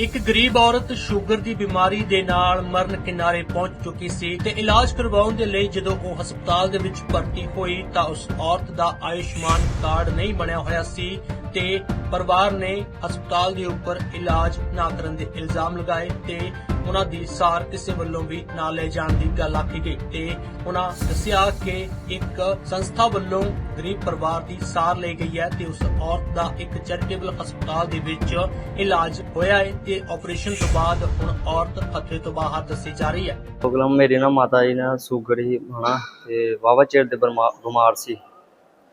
ਇੱਕ ਗਰੀਬ ਔਰਤ ਸ਼ੂਗਰ ਦੀ ਬਿਮਾਰੀ ਦੇ ਨਾਲ ਮਰਨ ਕਿਨਾਰੇ ਪਹੁੰਚ ਚੁੱਕੀ ਸੀ ਤੇ ਇਲਾਜ ਕਰਵਾਉਣ ਦੇ ਲਈ ਜਦੋਂ ਉਹ ਹਸਪਤਾਲ ਦੇ ਵਿੱਚ ਭਰਤੀ ਹੋਈ ਤਾਂ ਉਸ ਔਰਤ ਦਾ ਆਯੁਸ਼ਮਾਨ ਕਾਰਡ ਨਹੀਂ ਬਣਿਆ ਹੋਇਆ ਸੀ। ਤੇ ਪਰਿਵਾਰ ਨੇ ਹਸਪਤਾਲ ਦੇ ਉੱਪਰ ਇਲਾਜ ਨਾ ਕਰਨ ਦੇ ਇਲਜ਼ਾਮ ਲਗਾਏ ਤੇ ਉਹਨਾਂ ਦੀ ਸਾਰ ਕਿਸੇ ਵੱਲੋਂ ਵੀ ਨਾ ਲੈ ਜਾਣ ਦੀ ਗੱਲ ਆਖੀ ਗਈ ਤੇ ਉਹਨਾਂ ਦੱਸਿਆ ਕਿ ਇੱਕ ਸੰਸਥਾ ਵੱਲੋਂ ਗਰੀਬ ਪਰਿਵਾਰ ਦੀ ਸਾਰ ਲਈ ਗਈ ਹੈ ਤੇ ਉਸ ਔਰਤ ਦਾ ਇੱਕ ਚੈਰੀਟੇਬਲ ਹਸਪਤਾਲ ਦੇ ਵਿੱਚ ਇਲਾਜ ਹੋਇਆ ਹੈ ਤੇ ਆਪਰੇਸ਼ਨ ਤੋਂ ਬਾਅਦ ਹੁਣ ਔਰਤ ਖਤਰੇ ਤੋਂ ਬਾਹਰ ਦੱਸੀ ਜਾ ਰਹੀ ਹੈ। ਪ੍ਰੋਬਲਮ ਮੇਰੀ ਨਾ ਮਾਤਾ ਜੀ ਨਾਲ, ਸ਼ੂਗਰ ਹੀ ਹਨਾ ਤੇ ਵਾਵਾ ਚਿਰ ਦੇ ਬਿਮਾਰ ਸੀ।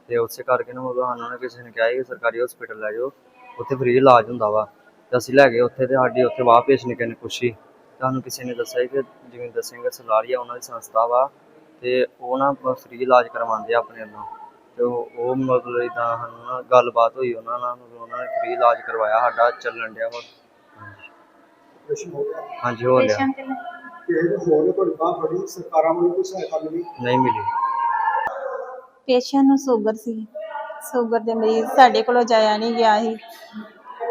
ਤੇ ਉਸੇ ਕਰਕੇ ਨਾ ਮਤਲਬ ਸਾਨੂੰ ਨਾ ਕਿਸੇ ਨੇ ਕਿਹਾ ਸੀ ਕਿ ਸਰਕਾਰੀ ਹਸਪੀਟਲ ਲੈ ਜਾਓ ਉੱਥੇ ਫ੍ਰੀ ਇਲਾਜ ਹੁੰਦਾ ਵਾ। ਤੇ ਅਸੀਂ ਲੈ ਗਏ ਉੱਥੇ ਤੇ ਸਾਡੀ ਉੱਥੇ ਵਾਹ ਪੇਸ਼ ਨੇ ਕਿਸੇ ਨੇ ਪੁੱਛੀ ਤੁਹਾਨੂੰ ਕਿਸੇ ਨੇ ਦੱਸਿਆ ਕਿ ਜਗਿੰਦਰ ਸਿੰਘ ਸਲਾਰੀਆ ਉਹਨਾਂ ਦੀ ਸੰਸਥਾ ਵਾ ਤੇ ਉਹ ਨਾ ਫ੍ਰੀ ਇਲਾਜ ਕਰਵਾਉਂਦੇ ਆ ਆਪਣੇ ਵੱਲੋਂ। ਤੇ ਉਹ ਮਤਲਬ ਇਦਾਂ ਸਾਨੂੰ ਨਾ ਗੱਲਬਾਤ ਹੋਈ ਉਹਨਾਂ ਨਾਲ ਮਤਲਬ ਉਹਨਾਂ ਨੇ ਫ੍ਰੀ ਇਲਾਜ ਕਰਵਾਇਆ ਸਾਡਾ ਚੱਲਣ ਡਿਆ ਵਾ। ਹੋ ਗਿਆ? ਹਾਂਜੀ ਹੋ ਨੇ ਕਿਸੇ ਦੇ ਹੋਰ ਨੇ ਤੁਹਾਡੀ ਬਾਹ ਫੜੀ ਸਰਕਾਰਾਂ ਵੱਲੋਂ ਕੋਈ ਸਹਾਇਤਾ ਮਿਲੀ? ਨਹੀਂ ਮਿਲੀ। ਪੇਸ਼ੈਂਟ ਨੂੰ ਸ਼ੂਗਰ ਸੀ। ਸ਼ੂਗਰ ਦੇ ਮਰੀਜ਼ ਸਾਡੇ ਕੋਲੋਂ ਜਾਇਆ ਨਹੀਂ ਗਿਆ ਸੀ।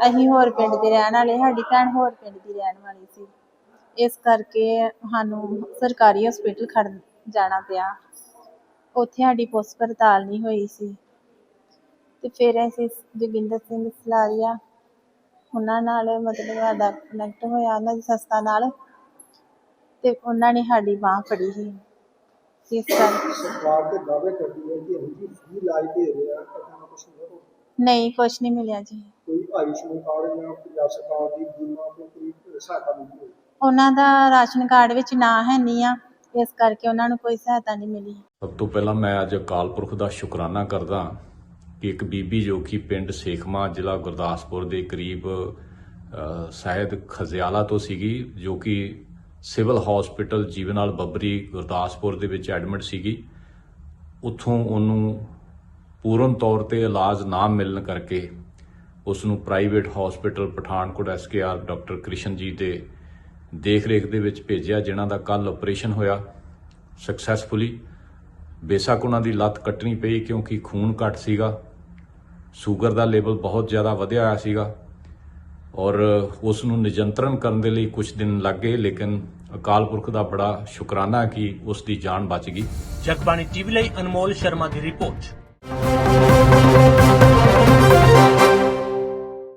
ਅਸੀਂ ਹੋਰ ਪਿੰਡ ਦੇ ਰਹਿਣ ਵਾਲੇ ਸਾਡੀ ਭੈਣ ਹੋਰ ਪਿੰਡ ਦੀ ਰਹਿਣ ਵਾਲੀ ਸੀ। ਇਸ ਕਰਕੇ ਸਾਨੂੰ ਸਰਕਾਰੀ ਹਸਪੀਟਲ ਖੜ ਜਾਣਾ ਪਿਆ। ਉੱਥੇ ਸਾਡੀ ਪੁੱਛ ਪੜਤਾਲ ਨਹੀਂ ਹੋਈ ਸੀ। ਤੇ ਫਿਰ ਅਸੀਂ ਜੋਗਿੰਦਰ ਸਿੰਘ ਸਲਾਰੀਆ, ਉਹਨਾਂ ਨਾਲ ਮਤਲਬ ਸਾਡਾ ਕਨੈਕਟ ਹੋਇਆ, ਉਹਨਾਂ ਦੀ ਸਸਤਾ ਨਾਲ। ਤੇ ਉਹਨਾਂ ਨੇ ਸਾਡੀ ਬਾਹ ਫੜੀ ਸੀ। ਇਸ ਕਰਕੇ ਸਰਕਾਰ ਦੇ ਦਾਅਵੇ ਕਰਦੀ ਹੈ ਕਿ ਅਸੀਂ ਜੀ ਫ੍ਰੀ ਇਲਾਜ ਦੇ ਰਹੇ ਆ ਕਦੇ ਨਾ ਕੁਛ ਨਹੀਂ ਹੋ ਨਹੀਂ ਕੁਛ ਨਹੀਂ ਮਿਲਿਆ ਜੀ। ਕੋਈ ਆਯੁਸ਼ਮਾਨ ਕਾਰਡ ਜਾਂ ਪੰਜਾਬ ਸਰਕਾਰ ਦੀ ਬੀਮਾ ਤੋਂ ਕੋਈ ਸਹਾਇਤਾ ਹੋਵੇ ਉਹਨਾਂ ਦਾ ਰਾਸ਼ਨ ਕਾਰਡ ਵਿੱਚ ਨਾਂ ਹੈ ਨਹੀਂ ਆ ਇਸ ਕਰਕੇ ਉਹਨਾਂ ਨੂੰ ਕੋਈ ਸਹਾਇਤਾ ਨਹੀਂ ਮਿਲੀ। ਸਭ ਤੋਂ ਪਹਿਲਾਂ ਮੈਂ ਅੱਜ ਅਕਾਲ ਪੁਰਖ ਦਾ ਸ਼ੁਕਰਾਨਾ ਕਰਦਾ ਕਿ ਇੱਕ ਬੀਬੀ ਜੋ ਕਿ ਪਿੰਡ ਸੇਖਮਾ ਜ਼ਿਲ੍ਹਾ ਗੁਰਦਾਸਪੁਰ ਦੇ ਕਰੀਬ ਅ, ਸ਼ਾਇਦ ਖਜ਼ਿਆਲਾ ਤੋਂ ਸੀਗੀ ਜੋ ਕਿ ਸਿਵਲ ਹਸਪੀਟਲ ਜੀਵਨਾਲ ਬੱਬਰੀ ਗੁਰਦਾਸਪੁਰ ਦੇ ਵਿੱਚ ਐਡਮਿਟ ਸੀਗੀ। ਉੱਥੋਂ ਉਹਨੂੰ ਪੂਰਨ ਤੌਰ ਤੇ ਇਲਾਜ ਨਾ ਮਿਲਣ ਕਰਕੇ ਉਸ ਨੂੰ private hospital Pathankot SKR doctor Krishan ji ਦੇ ਦੇਖ ਰੇਖ ਦੇ ਵਿੱਚ ਭੇਜਿਆ, ਜਿਨ੍ਹਾਂ ਦਾ ਕੱਲ ਆਪਰੇਸ਼ਨ ਹੋਇਆ ਸਕਸੈਸਫੁਲੀ ਬੇਸ਼ੱਕ ਉਹਨਾਂ ਦੀ ਲੱਤ ਕੱਟਣੀ ਪਈ ਕਿਉਂਕਿ ਖੂਨ ਘੱਟ ਸੀਗਾ। ਸ਼ੂਗਰ ਦਾ ਲੈਵਲ ਬਹੁਤ ਜ਼ਿਆਦਾ ਵਧਿਆ ਹੋਇਆ ਸੀਗਾ। ਔਰ ਉਸ ਨੂੰ ਨਿਯੰਤਰਣ ਕਰਨ ਦੇ ਲਈ ਕੁਝ ਦਿਨ ਲੱਗ ਗਏ, ਲੇਕਿਨ ਅਕਾਲ ਪੁਰਖ ਦਾ ਬੜਾ ਸ਼ੁਕਰਾਨਾ ਕਿ ਉਸ ਦੀ ਜਾਨ ਬਚ ਗਈ। ਜਗਬਾਣੀ ਟੀਵੀ ਲਈ ਅਨਮੋਲ ਸ਼ਰਮਾ ਦੀ ਰਿਪੋਰਟ।